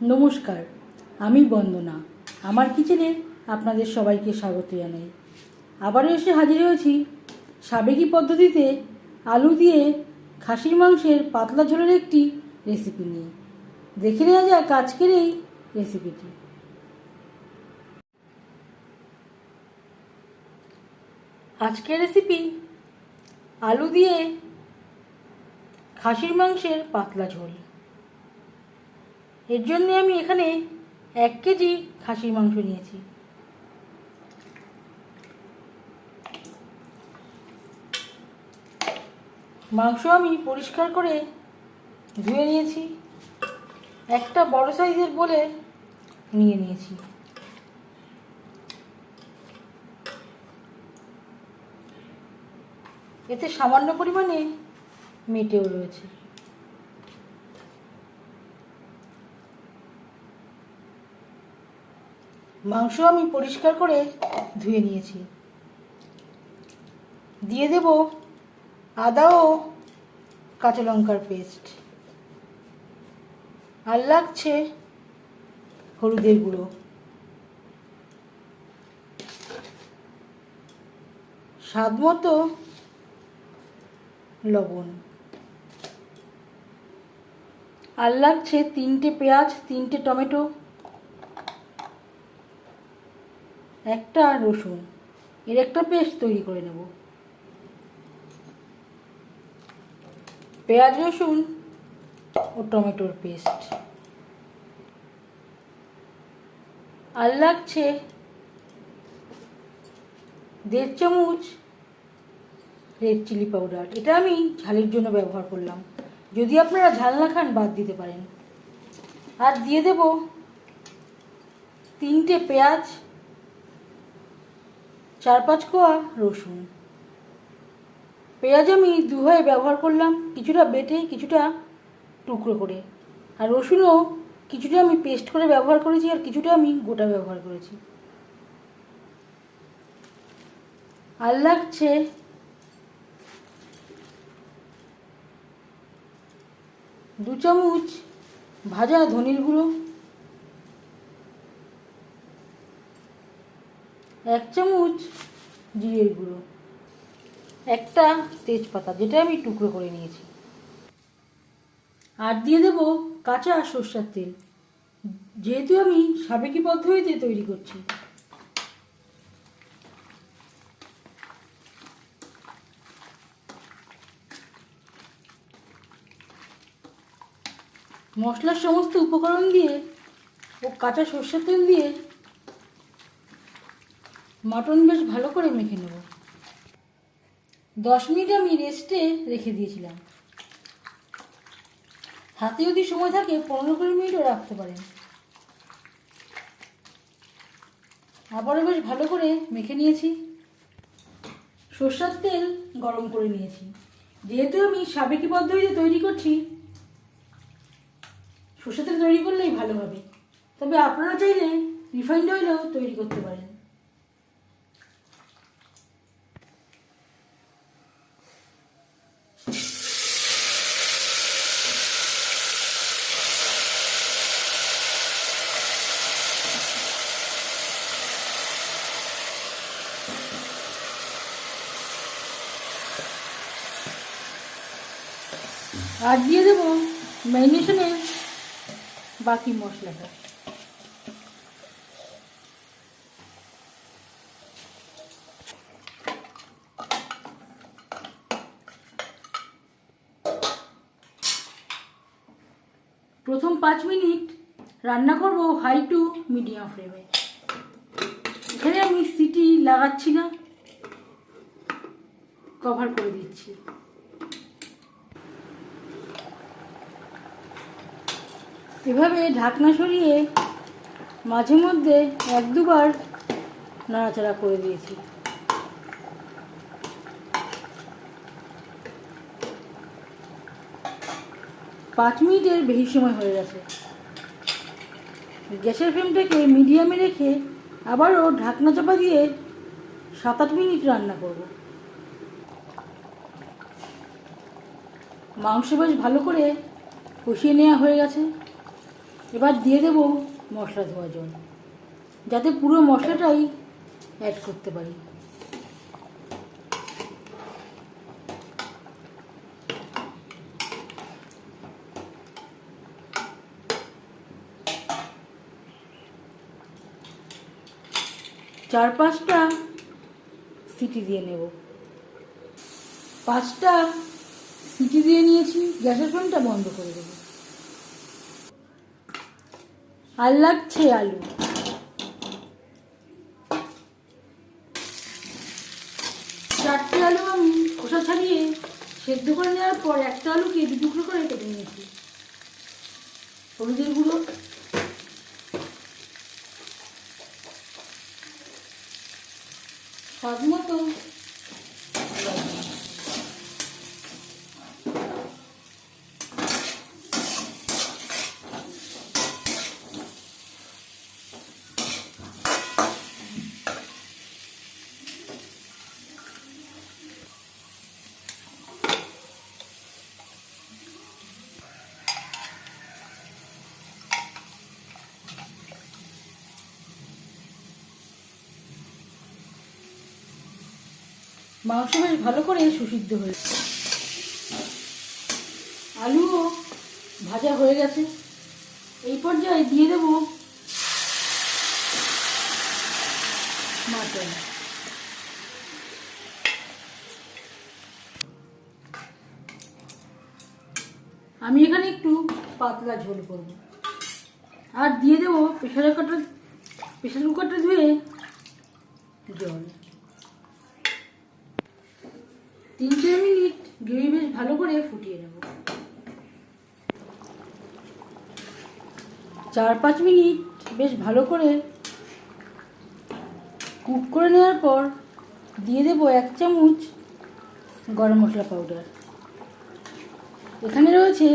নমস্কার, আমি বন্দনা। আমার কিচেনে আপনাদের সবাইকে স্বাগত জানাই। আবারও এসে হাজির হয়েছি সাবেকি পদ্ধতিতে আলু দিয়ে খাসির মাংসের পাতলা ঝোলের একটি রেসিপি নিয়ে। দেখে নেওয়া যাক আজকের এই রেসিপিটি আজকের রেসিপি আলু দিয়ে খাসির মাংসের পাতলা ঝোল। এর জন্য আমি এখানে এক কেজি খাসির মাংস নিয়েছি। মাংস আমি পরিষ্কার করে ধুয়ে নিয়েছি। একটা বড় সাইজের বলে নিয়ে নিয়েছি। এতে সামান্য পরিমাণে মেটেও রয়েছে। মাংস আমি পরিষ্কার করে ধুয়ে নিয়েছি। দিয়ে দেব আদা ও কাঁচা লঙ্কার পেস্ট। আর লাগছে হলুদের গুঁড়ো। স্বাদ মতো লবণ। আর লাগছে তিনটে পেঁয়াজ, তিনটে টমেটো। একটা রসুন, এর একটা পেস্ট তৈরি করে নেব। পেঁয়াজ, রসুন ও টমেটোর পেস্ট। আর লাগছে দেড় চামচ রেড চিলি পাউডার এটা আমি ঝালের জন্য ব্যবহার করলাম। যদি আপনারা ঝাল না খান, বাদ দিতে পারেন। আর দিয়ে দেব তিনটে পেঁয়াজ চার পাঁচ কোয়া রসুন। পেঁয়াজ আমি দুভাবে ব্যবহার করলাম, কিছুটা বেটে, কিছুটা টুকরো করে। আর রসুনও কিছুটা আমি পেস্ট করে ব্যবহার করেছি আর কিছুটা আমি গোটা ব্যবহার করেছি। আর লাগছে দু চামচ ভাজা ধনির গুঁড়ো এক চামচ জিরের গুঁড়ো, একটা তেজপাতা, যেটা আমি টুকরো করে নিয়েছি। আর দিয়ে দেব কাঁচা সর্ষার তেল। যেহেতু আমি সাবেকি পদ্ধতিতে তৈরি করছি। মশলার সমস্ত উপকরণ দিয়ে ও কাঁচা সর্ষের তেল দিয়ে মাটন বেশ ভালো করে মেখে নেব। দশ মিনিট আমি রেস্টে রেখে দিয়েছিলাম। হাতে যদি সময় থাকে, পনেরো কুড়ি মিনিটও রাখতে পারেন। আবারও বেশ ভালো করে মেখে নিয়েছি। সর্ষার তেল গরম করে নিয়েছি। যেহেতু আমি সাবেকি পদ্ধতিতে তৈরি করছি, সর্ষের তেল তৈরি করলেই ভালো হবে। তবে আপনারা চাইলে রিফাইন্ড অয়েলও তৈরি করতে পারেন। আর দিয়ে দেবো ম্যারিনেশনের বাকি মশলাটা প্রথম পাঁচ মিনিট রান্না করব হাই টু মিডিয়াম ফ্লেমে। এখানে আমি সিটি লাগাচ্ছি না কভার করে দিচ্ছি। এভাবে ঢাকনা সরিয়ে মাঝে মধ্যে এক দুবার নাড়াচাড়া করে দিয়েছি। পাঁচ মিনিটের বেশি সময় হয়ে গেছে। গ্যাসের ফ্লেমটাকে মিডিয়ামে রেখে আবারও ঢাকনা চাপা দিয়ে সাত আট মিনিট রান্না করব। মাংস বেশ ভালো করে কষিয়ে নেওয়া হয়ে গেছে। এবার দিয়ে দেব মশলা ধোয়া জল। যাতে পুরো মশলাটাই অ্যাড করতে পারি। চার পাঁচটা সিটি দিয়ে নেব। পাঁচটা সিটি দিয়ে নিয়েছি, গ্যাসের ফ্লেমটা বন্ধ করে দেব। আর লাগছে আলু। চারটে আলু আমি খোসা ছাড়িয়ে সেদ্ধ করে নেওয়ার পর একটা আলুকে দু টুকরো করে কেটে নিয়েছি। হলুদের গুঁড়ো। স্বাদ মতো মাংস বেশ ভালো করে সুসিদ্ধ হয়েছে আলুও ভাজা হয়ে গেছে। এই পর্যায়ে দিয়ে দেব মাটন। আমি এখানে একটু পাতলা ঝোল করব। আর দিয়ে দেবো প্রেশার কুকারটা প্রেশার কুকারটা ধুয়ে জল। তিন চার মিনিট গ্রেভি বেশ ভালো করে ফুটিয়ে নেব। চার পাঁচ মিনিট বেশ ভালো করে কুক করে নেওয়ার পর দিয়ে দেব এক চামচ গরম মশলা পাউডার। এখানে রয়েছে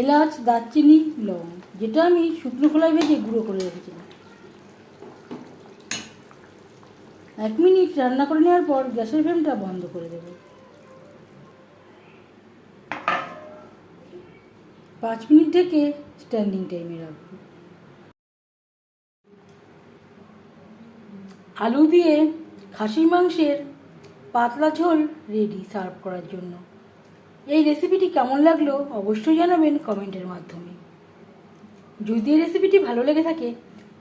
এলাচ, দারচিনি লং যেটা আমি শুকনো খোলায় ভেজে গুঁড়ো করে রেখেছিলাম। এক মিনিট রান্না করে নেওয়ার পর গ্যাসের ফ্লেমটা বন্ধ করে দেব। পাঁচ মিনিট থেকে স্ট্যান্ডিং টাইমে রাখব। আলু দিয়ে খাসির মাংসের পাতলা ঝোল রেডি সার্ভ করার জন্য। এই রেসিপিটি কেমন লাগল অবশ্যই জানাবেন কমেন্টের মাধ্যমে। যদি এই রেসিপিটি ভালো লেগে থাকে